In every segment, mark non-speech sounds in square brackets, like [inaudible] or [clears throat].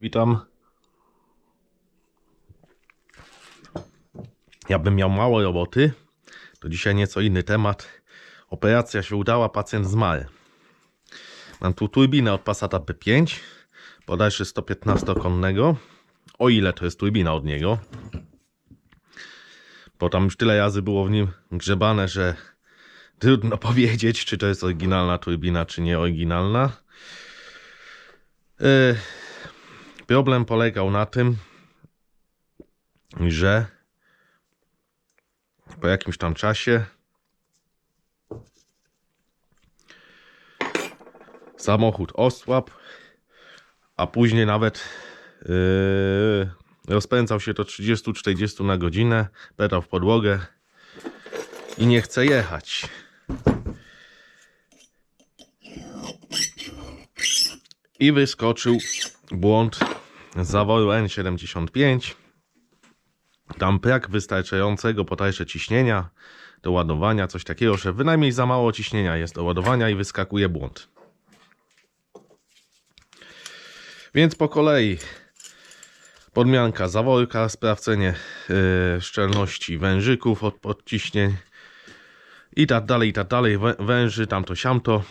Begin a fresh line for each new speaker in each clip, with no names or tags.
Witam. Ja bym miał mało roboty, to dzisiaj nieco inny temat. Operacja się udała, pacjent zmarł. Mam tu turbinę od Passata P5, bodajże 115-konnego. O ile to jest turbina od niego. Bo tam już tyle razy było w nim grzebane, że trudno [laughs] powiedzieć, czy to jest oryginalna turbina, czy nie oryginalna. Yy, problem polegał na tym, że po jakimś tam czasie samochód osłabł, a później nawet yy, rozpędzał się to 30-40 na godzinę, pedał w podłogę i nie chce jechać. I wyskoczył błąd zaworu N75. Tam brak wystarczającego potajsze ciśnienia do ładowania, coś takiego, że bynajmniej za mało ciśnienia jest do ładowania i wyskakuje błąd. Więc po kolei podmianka zaworka, sprawdzenie yy, szczelności wężyków od podciśnień i tak dalej, i tak dalej, wę- węży, tamto, siamto.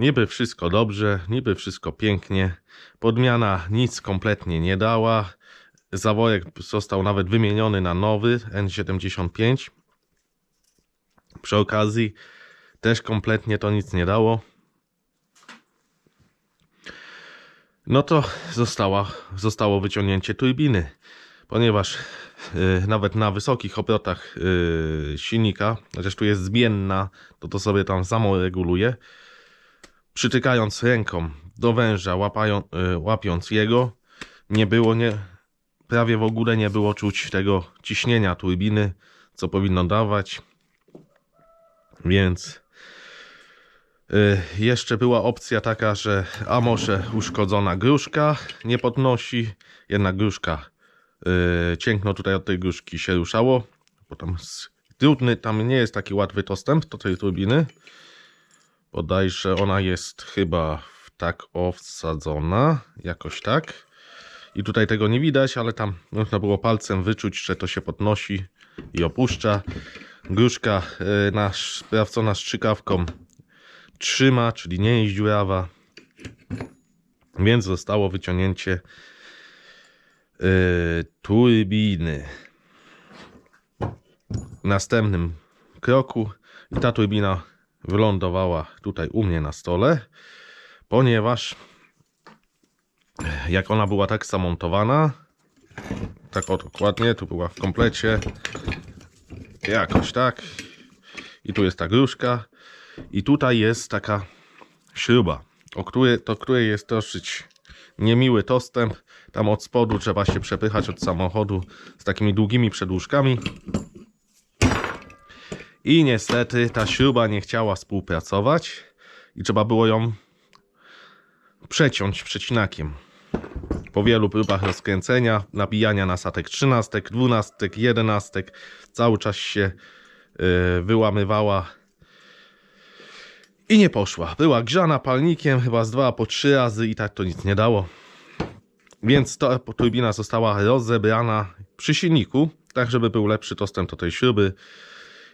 Niby wszystko dobrze, niby wszystko pięknie. Podmiana nic kompletnie nie dała. Zaworek został nawet wymieniony na nowy N75. Przy okazji też kompletnie to nic nie dało. No to została, zostało wyciągnięcie turbiny, ponieważ y, nawet na wysokich obrotach y, silnika, chociaż tu jest zmienna, to to sobie tam samo reguluje. Przytykając ręką do węża, łapają, y, łapiąc jego, nie było, nie, prawie w ogóle nie było czuć tego ciśnienia turbiny, co powinno dawać. Więc y, jeszcze była opcja taka, że a może uszkodzona gruszka nie podnosi, jednak gruszka y, ciękno tutaj od tej gruszki się ruszało, s- trudny, tam nie jest taki łatwy dostęp do tej turbiny. Bodajże ona jest chyba tak wsadzona, jakoś tak. I tutaj tego nie widać, ale tam można było palcem wyczuć, że to się podnosi i opuszcza. Gruszka y, nasz sprawcona strzykawką trzyma, czyli nie jest dziurawa. Więc zostało wyciągnięcie y, turbiny. W następnym kroku i ta turbina wylądowała tutaj u mnie na stole, ponieważ jak ona była tak zamontowana, tak o dokładnie, tu była w komplecie, jakoś tak, i tu jest ta gruszka, i tutaj jest taka śruba, o której, do której jest dosyć niemiły dostęp, tam od spodu trzeba się przepychać od samochodu z takimi długimi przedłużkami, i niestety ta śruba nie chciała współpracować i trzeba było ją przeciąć przecinakiem. Po wielu próbach rozkręcenia, nabijania nasatek 13, 12, 11, cały czas się yy, wyłamywała i nie poszła. Była grzana palnikiem chyba z dwa po trzy razy i tak to nic nie dało. Więc ta turbina została rozebrana przy silniku, tak żeby był lepszy dostęp do tej śruby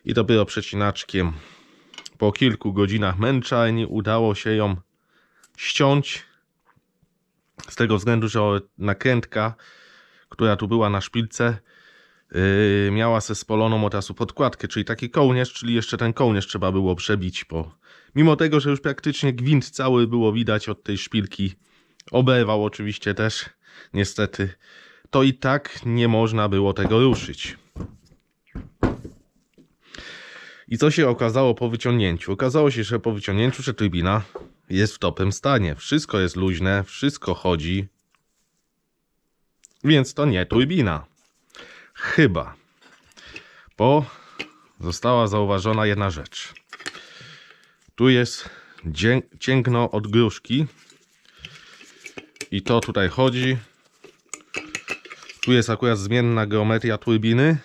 i dopiero przecinaczkiem po kilku godzinach męczarni udało się ją ściąć z tego względu, że nakrętka, która tu była na szpilce, yy, miała se spoloną od razu podkładkę, czyli taki kołnierz, czyli jeszcze ten kołnierz trzeba było przebić, bo mimo tego, że już praktycznie gwint cały było widać od tej szpilki, oberwał oczywiście też, niestety, to i tak nie można było tego ruszyć. I co się okazało po wyciągnięciu? Okazało się, że po wyciągnięciu, że turbina jest w topym stanie. Wszystko jest luźne, wszystko chodzi. Więc to nie turbina. Chyba. Bo została zauważona jedna rzecz. Tu jest cięgno od gruszki. I to tutaj chodzi. Tu jest akurat zmienna geometria turbiny.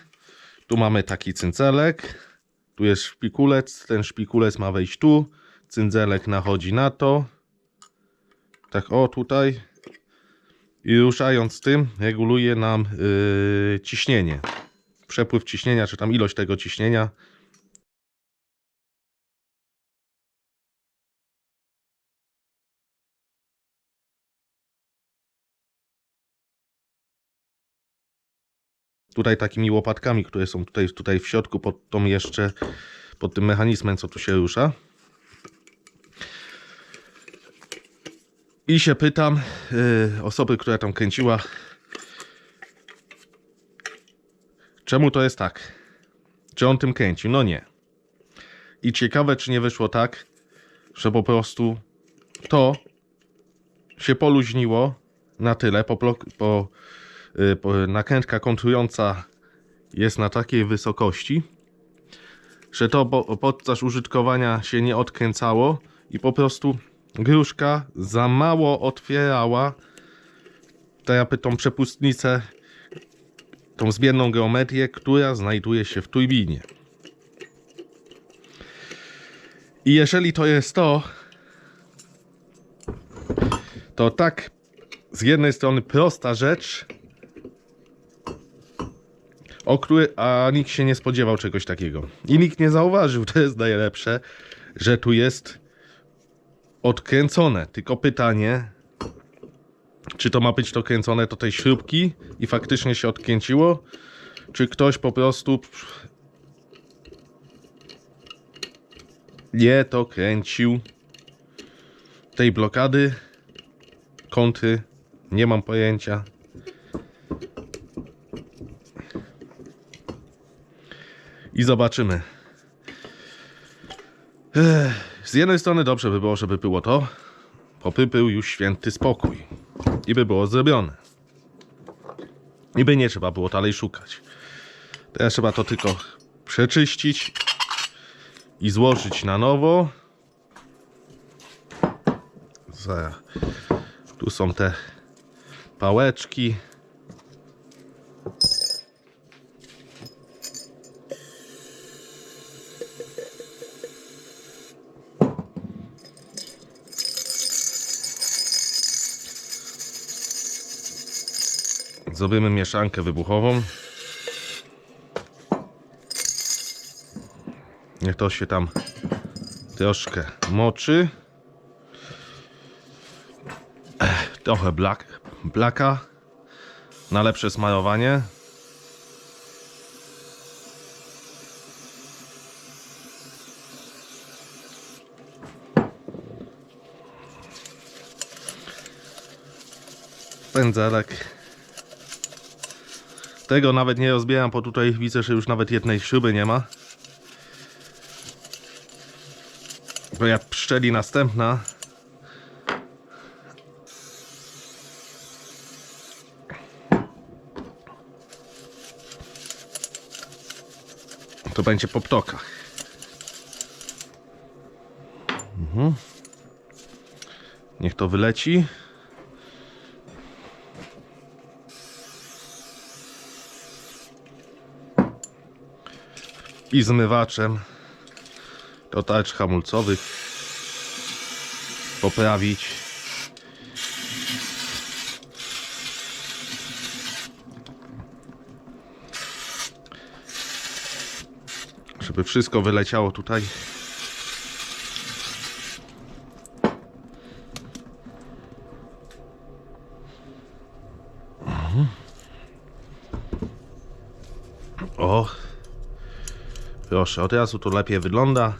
Tu mamy taki cyncelek. Tu jest szpikulec. Ten szpikulec ma wejść tu. Cyndzelek nachodzi na to. Tak o tutaj. I ruszając tym, reguluje nam yy, ciśnienie. Przepływ ciśnienia, czy tam ilość tego ciśnienia. Tutaj takimi łopatkami, które są tutaj, tutaj w środku, pod tą jeszcze, pod tym mechanizmem, co tu się rusza. I się pytam yy, osoby, która tam kręciła, czemu to jest tak? Czy on tym kręci? No nie. I ciekawe, czy nie wyszło tak, że po prostu to się poluźniło na tyle, po, po nakrętka kontrująca jest na takiej wysokości, że to po, podczas użytkowania się nie odkręcało i po prostu gruszka za mało otwierała tą przepustnicę, tą zmienną geometrię, która znajduje się w turbinie. I jeżeli to jest to, to tak z jednej strony prosta rzecz, o której, a nikt się nie spodziewał czegoś takiego. I nikt nie zauważył, [laughs] to jest najlepsze, że tu jest odkręcone. Tylko pytanie, czy to ma być to kręcone do tej śrubki i faktycznie się odkręciło, czy ktoś po prostu nie to kręcił tej blokady, kąty, nie mam pojęcia. I zobaczymy. Z jednej strony dobrze by było, żeby było to, popy był już święty spokój i by było zrobione. I by nie trzeba było dalej szukać. Teraz trzeba to tylko przeczyścić i złożyć na nowo. Tu są te pałeczki. Zrobimy mieszankę wybuchową. Niech to się tam troszkę moczy. Trochę blak, blaka na lepsze smarowanie. Pędzelek. Tego nawet nie rozbieram, bo tutaj widzę, że już nawet jednej śruby nie ma. Bo jak pszczeli następna. To będzie po ptokach. Mhm. Niech to wyleci. I zmywaczem. Do tarcz hamulcowych poprawić. Żeby wszystko wyleciało tutaj Mhm. o Proszę, od razu to lepiej wygląda.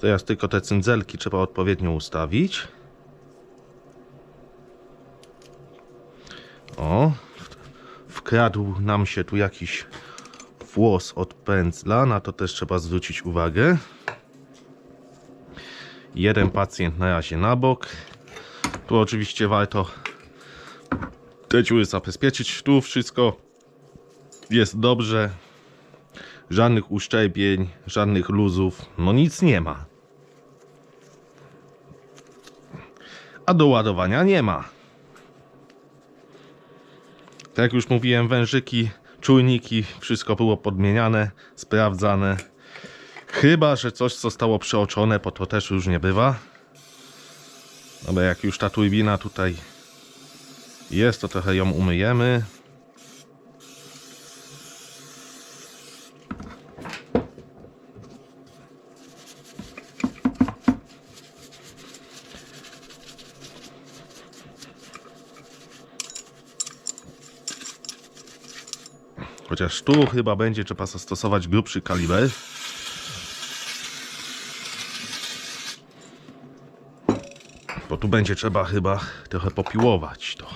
Teraz tylko te cyndzelki trzeba odpowiednio ustawić. O, wkradł nam się tu jakiś włos od pędzla, na to też trzeba zwrócić uwagę. Jeden pacjent na razie na bok. Tu oczywiście warto te dziury zabezpieczyć. Tu wszystko jest dobrze. Żadnych uszczepień, żadnych luzów. No nic nie ma. A do ładowania nie ma. Tak jak już mówiłem, wężyki, czujniki, wszystko było podmieniane, sprawdzane. Chyba, że coś zostało przeoczone, bo to też już nie bywa. Bo jak już ta turbina tutaj jest, to trochę ją umyjemy. Chociaż tu chyba będzie trzeba zastosować grubszy kaliber. Bo tu będzie trzeba chyba trochę popiłować to.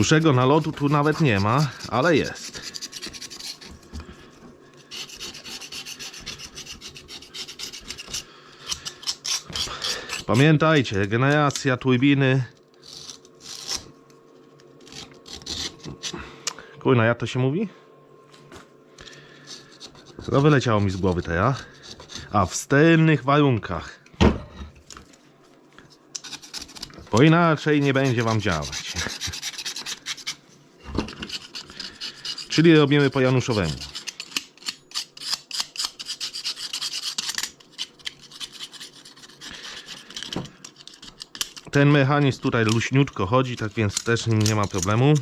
Dużego nalotu tu nawet nie ma, ale jest. Pamiętajcie, regeneracja turbiny. Kurna, jak to się mówi? No wyleciało mi z głowy teraz. A w sterylnych warunkach. Bo inaczej nie będzie wam działać. Czyli robimy po Januszowemu. Ten mechanizm tutaj luźniutko chodzi, tak więc też nie ma problemu.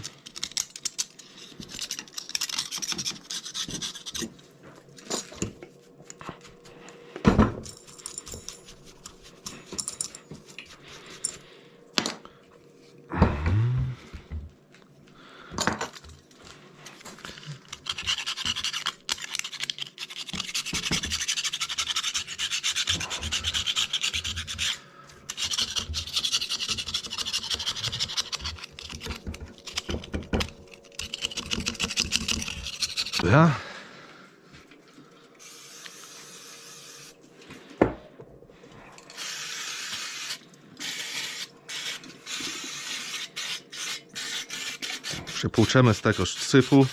Przypłuczemy z tego syfu.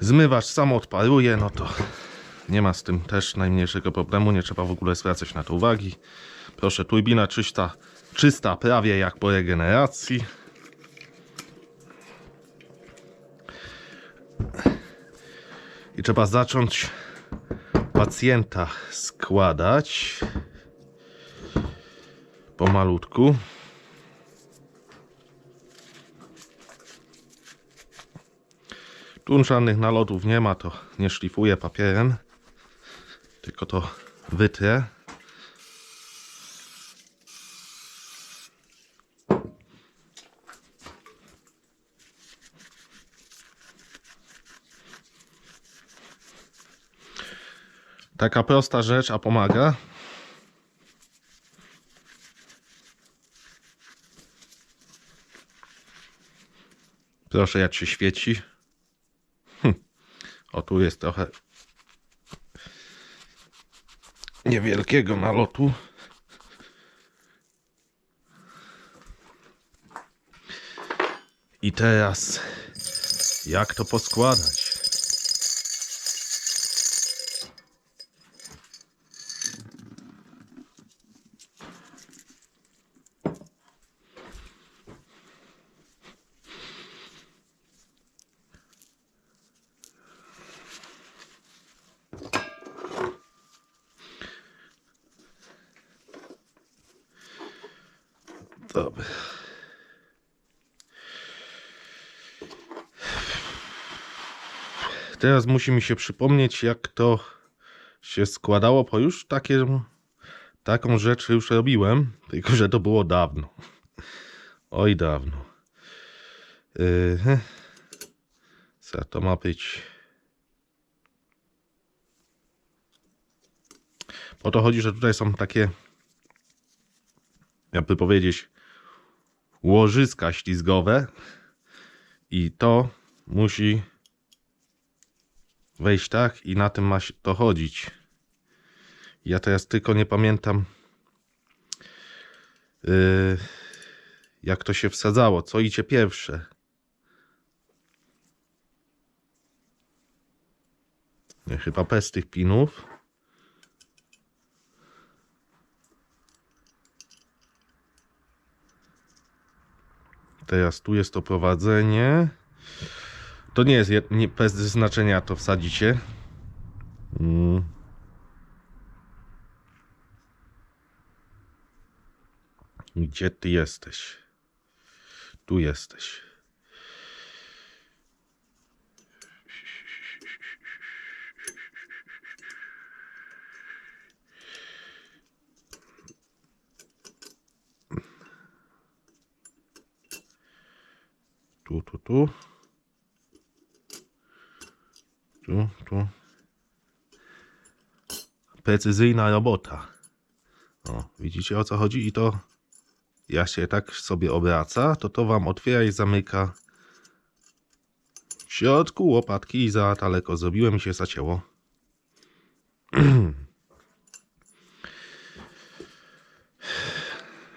Zmywacz sam odparuje, no to nie ma z tym też najmniejszego problemu, nie trzeba w ogóle zwracać na to uwagi. Proszę, turbina czysta, czysta prawie jak po regeneracji. I trzeba zacząć pacjenta składać pomalutku. Tu żadnych nalotów nie ma, to nie szlifuję papierem, tylko to wytrę. Taka prosta rzecz, a pomaga. Proszę, jak się świeci. O, tu jest trochę niewielkiego nalotu. I teraz jak to poskładać? Teraz musi mi się przypomnieć, jak to się składało, bo już takie, taką rzecz już robiłem, [laughs] tylko że to było dawno. Oj, dawno. Yy, co to ma być? O to chodzi, że tutaj są takie, jakby powiedzieć, łożyska ślizgowe i to musi wejść tak i na tym ma się to chodzić. Ja teraz tylko nie pamiętam Yy, jak to się wsadzało, co idzie pierwsze. Nie, chyba bez tych pinów. Teraz tu jest to prowadzenie. To nie jest nie, bez znaczenia, to wsadzicie. Mm. Gdzie ty jesteś? Tu jesteś. Tu, tu, tu. Tu, tu. Precyzyjna robota. O, widzicie o co chodzi? I to ja się tak sobie obraca, to to wam otwiera i zamyka w środku łopatki i za daleko zrobiłem się zacięło. [clears throat]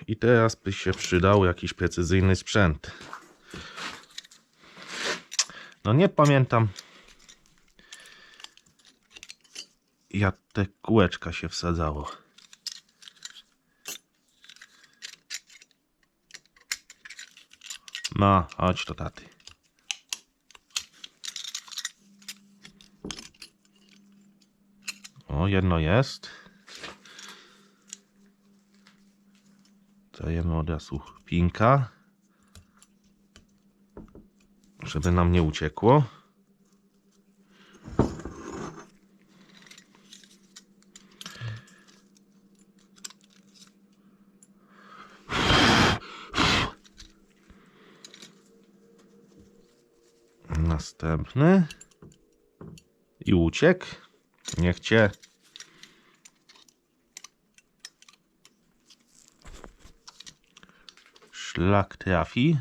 I teraz by się przydał jakiś precyzyjny sprzęt. No nie pamiętam. Jak te kółeczka się wsadzało. No, chodź do taty. O, jedno jest. Dajemy od razu pinka. Żeby nam nie uciekło. Następny. I uciekł. Niech cię. Szlak trafi.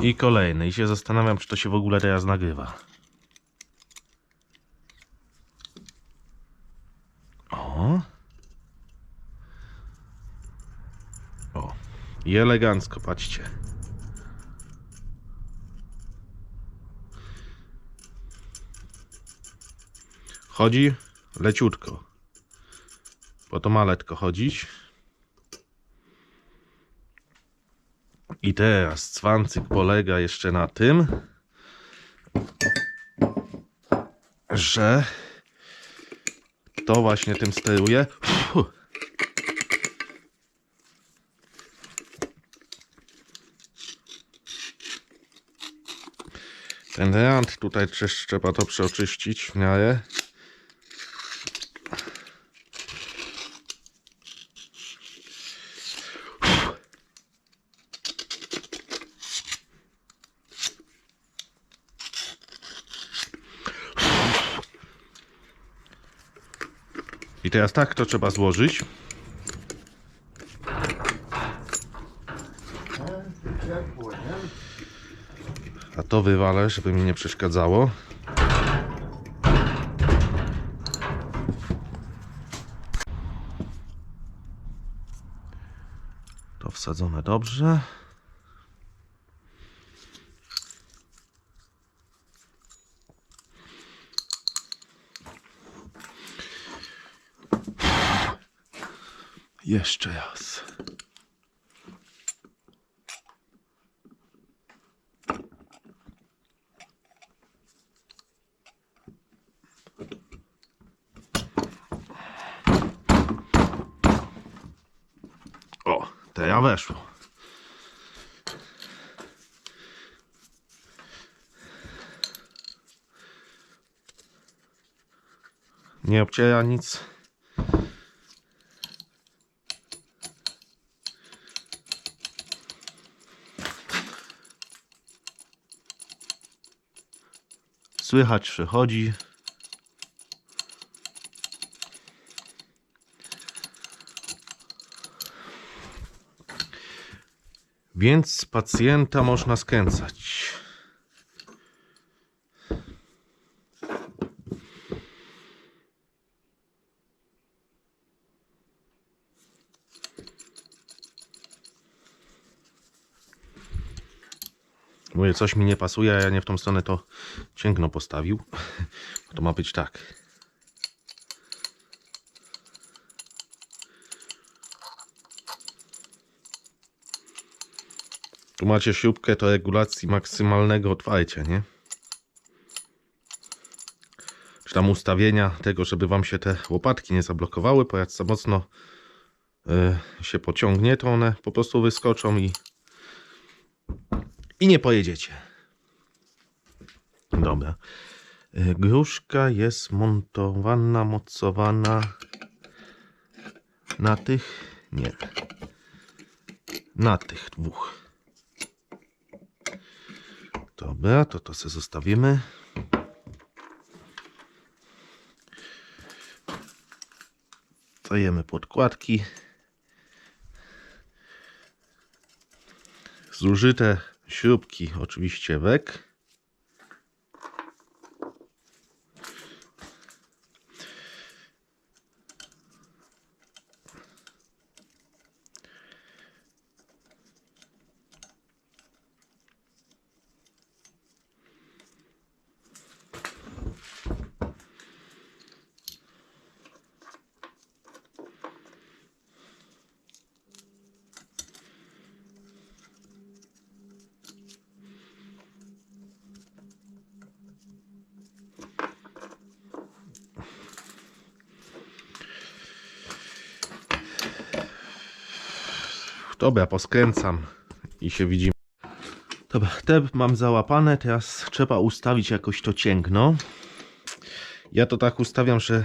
I kolejny. I się zastanawiam, czy to się w ogóle teraz nagrywa. Elegancko, patrzcie. Chodzi leciutko. Bo to ma letko chodzić. I teraz cwancyk polega jeszcze na tym, że to właśnie tym steruje. Ten rand tutaj też trzeba to przeoczyścić w miarę. I teraz tak to trzeba złożyć. To wywalę, żeby mi nie przeszkadzało. To wsadzone dobrze. Jeszcze raz. O, teraz weszło. Nie obciera nic. Słychać, że chodzi. Więc pacjenta można skręcać. Mówię, coś mi nie pasuje, a ja nie w tą stronę to cięgno postawił. To ma być tak. Tu macie śrubkę do regulacji maksymalnego otwarcia, nie? Czy tam ustawienia tego, żeby wam się te łopatki nie zablokowały, bo jak za mocno y, się pociągnie, to one po prostu wyskoczą i i nie pojedziecie. Dobra. Y, Gruszka jest montowana, mocowana na tych, nie, na tych dwóch. Dobra, to to sobie zostawimy. Dajemy podkładki. Zużyte śrubki oczywiście wek. Dobra, poskręcam i się widzimy. Dobra, te mam załapane, teraz trzeba ustawić jakoś to cięgno. Ja to tak ustawiam, że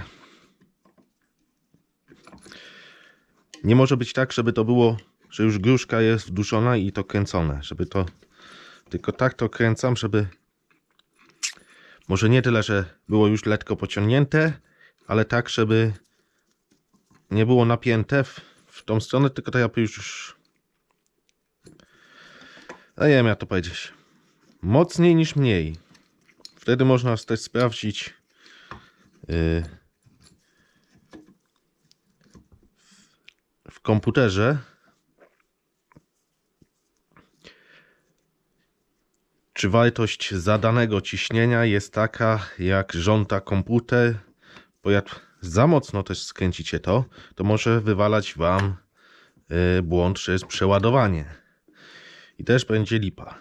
nie może być tak, żeby to było, że już gruszka jest wduszona i to kręcone, żeby to tylko tak to kręcam, żeby może nie tyle, że było już lekko pociągnięte, ale tak, żeby nie było napięte w, w tą stronę, tylko to jakby już a nie wiem jak to powiedzieć. Mocniej niż mniej. Wtedy można też sprawdzić yy, w komputerze czy wartość zadanego ciśnienia jest taka jak żąda komputer, bo jak za mocno też skręcicie to, to może wywalać wam yy, błąd, że jest przeładowanie. I też będzie lipa.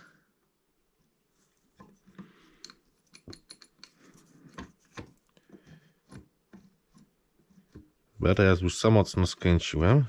Bo ja teraz już za mocno skręciłem.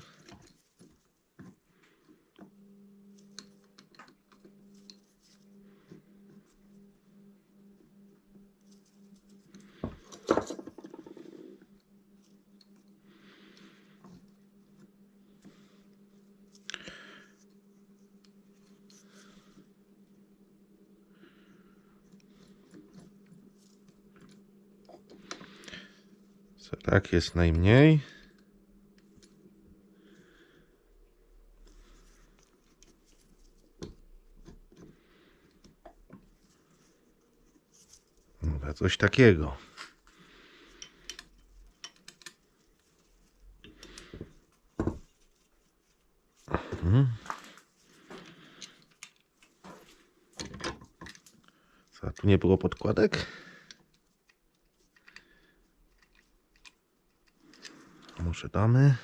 Co tak jest najmniej. Coś takiego. Mhm. Co, tu nie było podkładek? Może damy.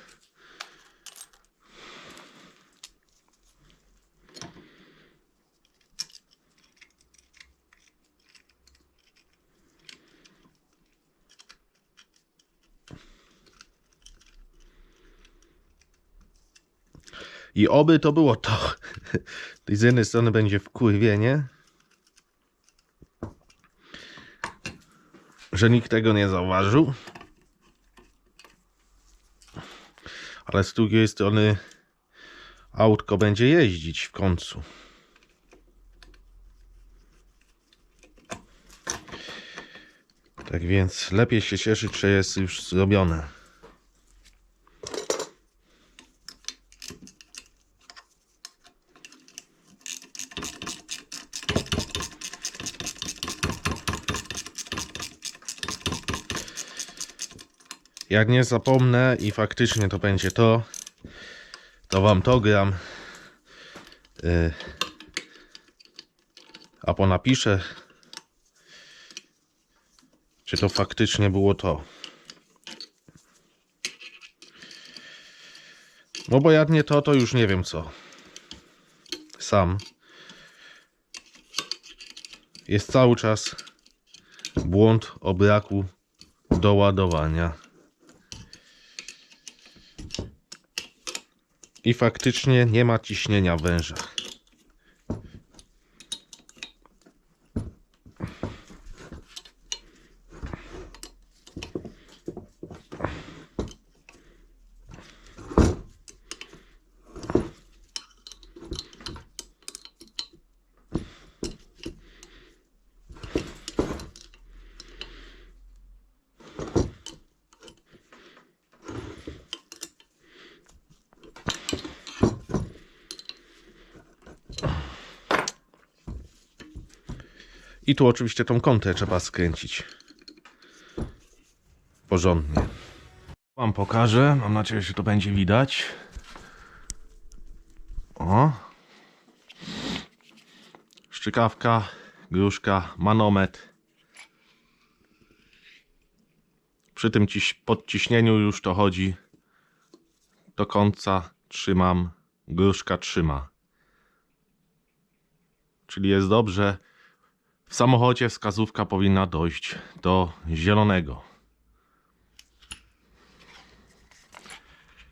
I oby to było to. [laughs] Z jednej strony będzie wkurwienie, że nikt tego nie zauważył. Ale z drugiej strony autko będzie jeździć w końcu. Tak więc lepiej się cieszyć, że jest już zrobione. Jak nie zapomnę i faktycznie to będzie to, to wam to gram. Yy, A ponapiszę, czy to faktycznie było to. No bo jak nie to, to już nie wiem co. Sam. Jest cały czas błąd o braku doładowania. I faktycznie nie ma ciśnienia w wężach. I tu oczywiście tą kątę trzeba skręcić. Porządnie. Wam pokażę. Mam nadzieję, że to będzie widać. O. Szczykawka, gruszka, manometr. Przy tym ciś podciśnieniu już to chodzi. Do końca trzymam. Gruszka trzyma. Czyli jest dobrze. W samochodzie wskazówka powinna dojść do zielonego.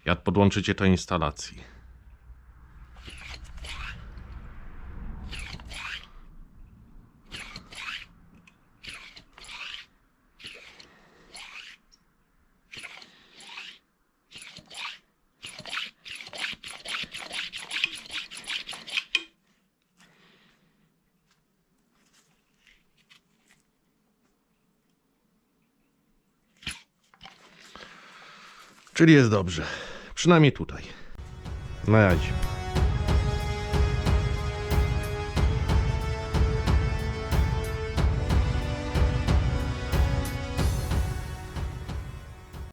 Jak podłączycie do instalacji. Czyli jest dobrze. Przynajmniej tutaj. Na razie.